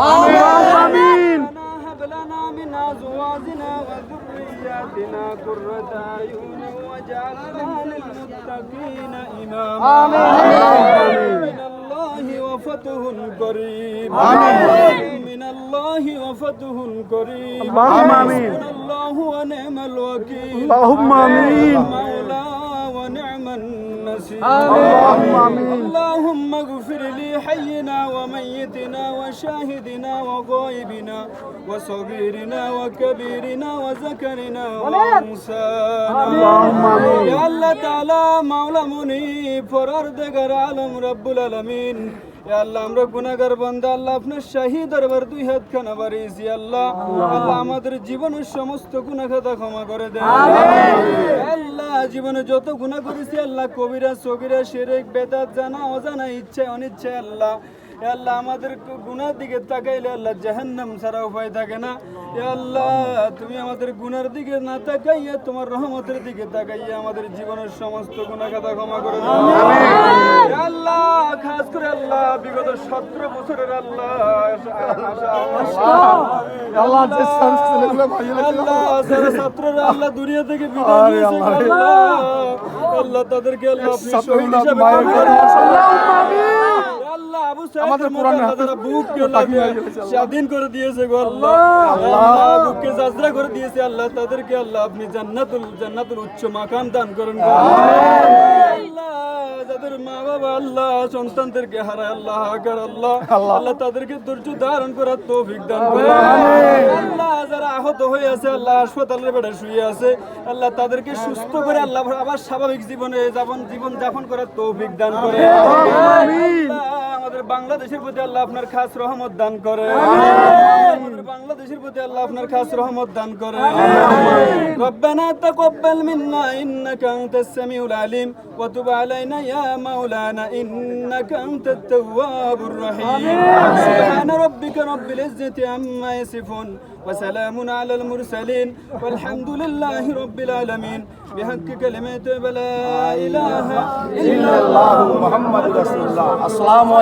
آمين. هب لنا من أزواجنا وذرياتنا قرة أعين واجعلنا للمتقين إماما. آمين. من الله وفتح قريب آمين. من الله وفتح قريب اللهم آمين. الله ونعم الوكيل. اللهم آمين. مولى ونعم النصير اللهم آمين. اللهم اغفر لي حينا وميتنا وشاهدنا وغائبنا وصغيرنا وكبيرنا وذكرنا وانسانا اللهم آمين. يا الله تعالى মাওলা মুনিব পরওয়ারদিগার আলম রব্বুল আলামিন ইয়া আল্লাহ আমরা গুনাহগার বান্দা আল্লাহ আপনার শাহী দরবার দুই হাত খানা বাড়িয়েছি আল্লাহ আল্লাহ আমাদের জীবনের সমস্ত গুনাহ খাতা ক্ষমা করে দেন আল্লাহ জীবনে যত গুণা করেছি আল্লাহ, কবিরা সবিরা সেরেক বেদাত জানা, অজানা, ইচ্ছে, অনিচ্ছে, আল্লাহ। আল্লাহ, আমাদের গুনার দিকে তাকাইলে আল্লাহ জাহান্নাম সারা উপায় থাকে না। আল্লাহ, তুমি আমাদের গুনার দিকে না তাকাইয়া তোমার রহমতের দিকে তাকাইয়া আমাদের জীবনের সমস্ত কথা ক্ষমা করে দাও। সতেরো বছরের আল্লাহ। আল্লাহ ছাত্ররা আল্লাহ দুনিয়া থেকে বিদায় নিয়েছে আল্লাহ। তাদেরকে আল্লাহ। আল্লাহ আবু আমাদের বুককে। স্বাধীন করে দিয়েছে গো আল্লাহ। আল্লাহ। বুককে জাজরা করে দিয়েছে আল্লাহ তাদেরকে আল্লাহ আপনি জান্নাতুল জান্নাতুল উচ্চ মাকাম দান করেন আল্লাহ বাবা আল্লাহ সন্তানদেরকে হারায় আল্লাহ হাকার আল্লাহ। আল্লাহ। তাদেরকে ধৈর্য ধারণ করার তৌফিক দান করুন আল্লাহ যারা আহত হয়ে আছে আল্লাহ হাসপাতালের বেড়ে শুয়ে আছে আল্লাহ তাদেরকে সুস্থ করে আল্লাহ আবার স্বাভাবিক জীবনে যাপন জীবন যাপন করার তৌফিক দান করে। আমাদের বাংলাদেশের প্রতি আল্লাহ আপনার খাস রহমত দান করে আমাদের বাংলাদেশের প্রতি আল্লাহ আপনার খাস রহমত দান করে ربنا تقبل منا إنك أنت السميع العليم وتب علينا يا مولانا إنك أنت التواب الرحيم سبحان ربك رب العزة عما يصفون وسلام على المرسلين والحمد لله رب العالمين بحق كلمة لا إله إلا الله মোহাম্মদ রাসূলুল্লাহ আসসালামু